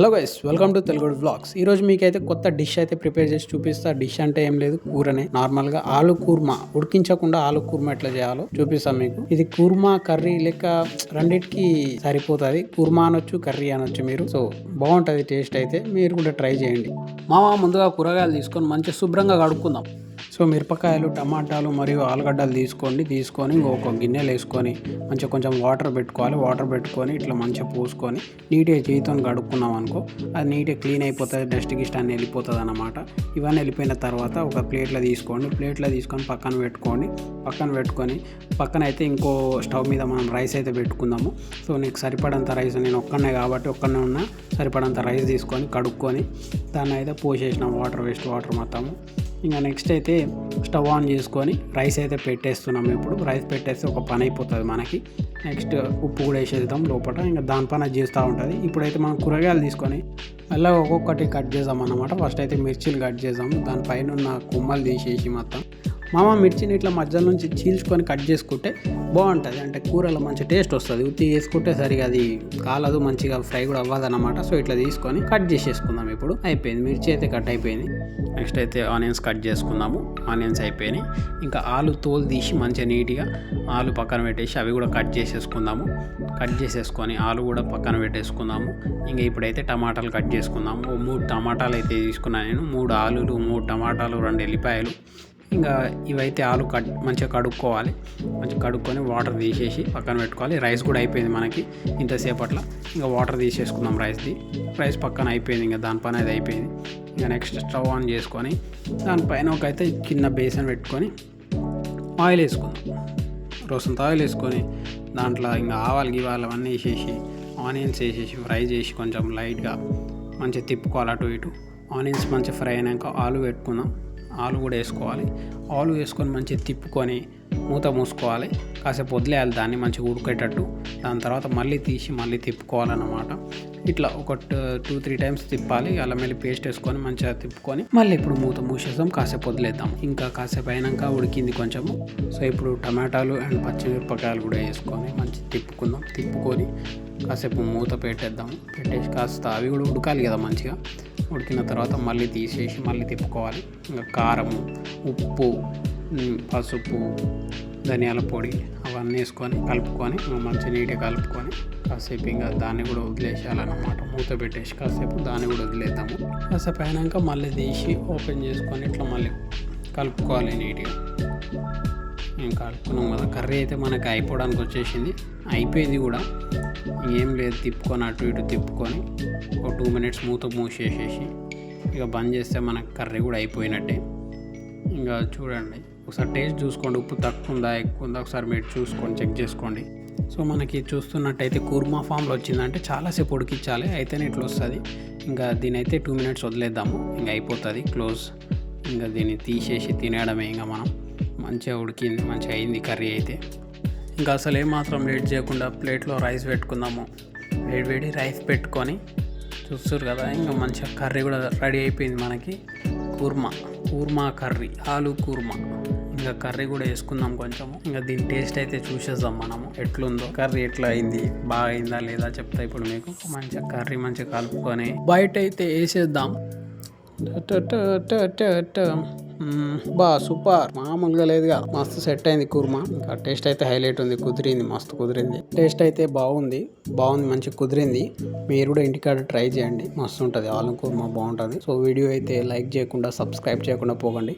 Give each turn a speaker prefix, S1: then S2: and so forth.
S1: Hello guys welcome to Telugu vlogs ఈ రోజు మీకైతే కొత్త డిష్ అయితే ప్రిపేర్ చేసి చూపిస్తా. డిష్ అంటే ఏం లేదు కూరనే. నార్మల్గా ఆలు కూర్మా. ఉడికించకుండా ఆలు కూర్మా ఎట్లా చేయాలో చూపిస్తాం మీకు. ఇది కూర్మా కర్రీ లెక్క రెండిటికి సరిపోతుంది. కూర్మా అనొచ్చు కర్రీ అనొచ్చు మీరు. సో బాగుంటుంది టేస్ట్ అయితే. మీరు కూడా ట్రై చేయండి. మామ ముందుగా కూరగాయలు తీసుకొని మంచిగా శుభ్రంగా కడుక్కుందాం. సో మిరపకాయలు టమాటాలు మరియు ఆలుగడ్డలు తీసుకోండి. తీసుకొని ఒక గిన్నెలు వేసుకొని మంచిగా కొంచెం వాటర్ పెట్టుకోవాలి. వాటర్ పెట్టుకొని ఇట్లా మంచిగా పోసుకొని నీట్గా చేతితో కడుక్కున్నాం అనుకో అది నీట్గా క్లీన్ అయిపోతుంది. డస్ట్ గిస్ట్ అని వెళ్ళిపోతుంది అనమాట ఇవన్నీ వెళ్ళిపోయిన తర్వాత ఒక ప్లేట్లో తీసుకోండి. ప్లేట్లో తీసుకొని పక్కన పెట్టుకోండి. పక్కన పెట్టుకొని పక్కన అయితే ఇంకో స్టవ్ మీద మనం రైస్ అయితే పెట్టుకుందాము. సో నీకు సరిపడంత రైస్ నేను ఒక్కనే కాబట్టి ఒక్కనే ఉన్నా సరిపడంత రైస్ తీసుకొని కడుక్కొని దాన్ని అయితే పోసేసిన వాటర్ వేస్ట్ వాటర్ మొత్తము. ఇంకా నెక్స్ట్ అయితే స్టవ్ ఆన్ చేసుకొని రైస్ అయితే పెట్టేస్తున్నాం ఇప్పుడు. రైస్ పెట్టేస్తే ఒక పని అయిపోతుంది మనకి. నెక్స్ట్ ఉప్పు కూడా వేసేద్దాం లోపల. ఇంకా దాని చేస్తూ ఉంటుంది. ఇప్పుడైతే మనం కూరగాయలు తీసుకొని అలా ఒక్కొక్కటి కట్ చేద్దాం అన్నమాట. ఫస్ట్ అయితే మిర్చీలు కట్ చేద్దాం. దానిపైన ఉన్న కొమ్మలు తీసేసి మొత్తం మామ మిర్చిని ఇట్లా మధ్యలో నుంచి చీల్చుకొని కట్ చేసుకుంటే బాగుంటుంది. అంటే కూరలో మంచి టేస్ట్ వస్తుంది. ఉత్తి వేసుకుంటే సరిగా అది కాలదు మంచిగా ఫ్రై కూడా అవ్వదు అనమాట సో ఇట్లా తీసుకొని కట్ చేసేసుకుందాం ఇప్పుడు. అయిపోయింది. మిర్చి అయితే కట్ అయిపోయింది. నెక్స్ట్ అయితే ఆనియన్స్ కట్ చేసుకుందాము. ఆనియన్స్ అయిపోయినాయి. ఇంకా ఆలు తోలు తీసి మంచిగా నీట్గా ఆలు పక్కన పెట్టేసి అవి కూడా కట్ చేసేసుకుందాము. కట్ చేసేసుకొని ఆలు కూడా పక్కన పెట్టేసుకుందాము. ఇంకా ఇప్పుడైతే టమాటాలు కట్ చేసుకుందాము. మూడు టమాటాలు అయితే తీసుకున్నాను నేను. మూడు ఆలులు మూడు టమాటాలు రెండు ఎల్లిపాయలు. ఇంకా ఇవైతే ఆలు కట్ మంచిగా కడుక్కోవాలి. మంచిగా కడుక్కొని వాటర్ తీసేసి పక్కన పెట్టుకోవాలి. రైస్ కూడా అయిపోయింది మనకి ఇంతసేపట్లో. ఇంకా వాటర్ తీసేసుకుందాం రైస్ది రైస్ పక్కన అయిపోయింది ఇంకా దానిపైన అది అయిపోయింది. ఇంకా నెక్స్ట్ స్టవ్ ఆన్ చేసుకొని దానిపైన ఒక అయితే చిన్న బేసన్ పెట్టుకొని ఆయిల్ వేసుకుందాం. రోసంత ఆయిల్ వేసుకొని దాంట్లో ఇంకా ఆవాలు గివాలు అవన్నీ వేసేసి ఆనియన్స్ వేసేసి ఫ్రై చేసి కొంచెం లైట్గా మంచిగా తిప్పుకోవాలి అటు ఇటు. ఆనియన్స్ మంచిగా ఫ్రై అయినాక ఆలు పెట్టుకుందాం. ఆలు కూడా వేసుకోవాలి. ఆలు వేసుకొని మంచిగా తిప్పుకొని మూత మూసుకోవాలి. కాసేపు వదిలేయాలి దాన్ని మంచిగా ఉడికేటట్టు. దాని తర్వాత మళ్ళీ తీసి మళ్ళీ తిప్పుకోవాలన్నమాట. ఇట్లా ఒక టూ త్రీ టైమ్స్ తిప్పాలి. అల్లం వెళ్ళి పేస్ట్ వేసుకొని మంచిగా తిప్పుకొని మళ్ళీ ఇప్పుడు మూత మూసేద్దాం. కాసేపు వదిలేద్దాం. ఇంకా కాసేపు అయినాక ఉడికింది కొంచెము. సో ఇప్పుడు టమాటాలు అండ్ పచ్చిమిరపకాయలు కూడా వేసుకొని మంచి తిప్పుకుందాం. తిప్పుకొని కాసేపు మూత పెట్టేద్దాం పెట్టేసి కాస్త అవి కూడా ఉడకాలి కదా మంచిగా. ఉడికిన తర్వాత మళ్ళీ తీసేసి మళ్ళీ తిప్పుకోవాలి. ఇంకా కారం ఉప్పు పసుపు ధనియాల పొడి అవన్నీ వేసుకొని కలుపుకొని మంచి నీట్గా కలుపుకొని కాసేపు ఇంకా దాన్ని కూడా వదిలేసేయాలన్నమాట. మూత పెట్టేసి కాసేపు దాన్ని కూడా వదిలేద్దాము. కాసేపు అయినాక మళ్ళీ తీసి ఓపెన్ చేసుకొని ఇట్లా మళ్ళీ కలుపుకోవాలి నీట్గా. కలుపుకున్నాం కదా. కర్రీ అయితే మనకి అయిపోవడానికి వచ్చేసింది. అయిపోయింది కూడా. ఏం లేదు తిప్పుకొని అటు ఇటు తిప్పుకొని ఒక టూ మినిట్స్ మూత మూసేసేసి ఇక బంద్ చేస్తే మనకి కర్రీ కూడా అయిపోయినట్టే. ఇంకా చూడండి ఒకసారి టేస్ట్ చూసుకోండి. ఉప్పు తక్కువ ఉందా ఎక్కువ ఉందా ఒకసారి మీరు చూసుకోండి చెక్ చేసుకోండి. సో మనకి చూస్తున్నట్టయితే కూర్మా ఫామ్లో వచ్చిందంటే చాలాసేపు ఉడికించాలి అయితేనే ఇట్లా వస్తుంది. ఇంకా దీని అయితే టూ మినిట్స్ వదిలేద్దాము ఇంకా అయిపోతుంది క్లోజ్. ఇంకా దీన్ని తీసేసి తినేయడమే ఇంకా మనం. మంచిగా ఉడికింది మంచిగా అయింది కర్రీ అయితే. ఇంకా అసలు ఏమాత్రం లేట్ చేయకుండా ప్లేట్లో రైస్ పెట్టుకుందాము. వేడి వేడి రైస్ పెట్టుకొని చూస్తారు కదా ఇంకా మంచిగా కర్రీ కూడా రెడీ అయిపోయింది మనకి. కూర్మా కూర్మా కర్రీ ఆలు కూర్మా. ఇంకా కర్రీ కూడా వేసుకుందాం కొంచెము ఇంకా దీని టేస్ట్ అయితే చూసేద్దాం మనము ఎట్లుందో. కర్రీ ఎట్లా అయింది బాగా అయిందా లేదా చెప్తా ఇప్పుడు మీకు. మంచిగా కర్రీ మంచిగా కలుపుకొని బయట అయితే వేసేద్దాం. ట. బా సూపర్ మామూలుగా లేదుగా. మస్తు సెట్ అయింది కుర్మా. ఇంకా టేస్ట్ అయితే హైలైట్ ఉంది. కుదిరింది మస్తు కుదిరింది. టేస్ట్ అయితే బాగుంది. బాగుంది మంచి కుదిరింది. మీరు కూడా ఇంటికాడ ట్రై చేయండి. మస్తు ఉంటుంది. ఆలం కుర్మా బాగుంటుంది. సో వీడియో అయితే లైక్ చేయకుండా సబ్స్క్రైబ్ చేయకుండా పోకండి.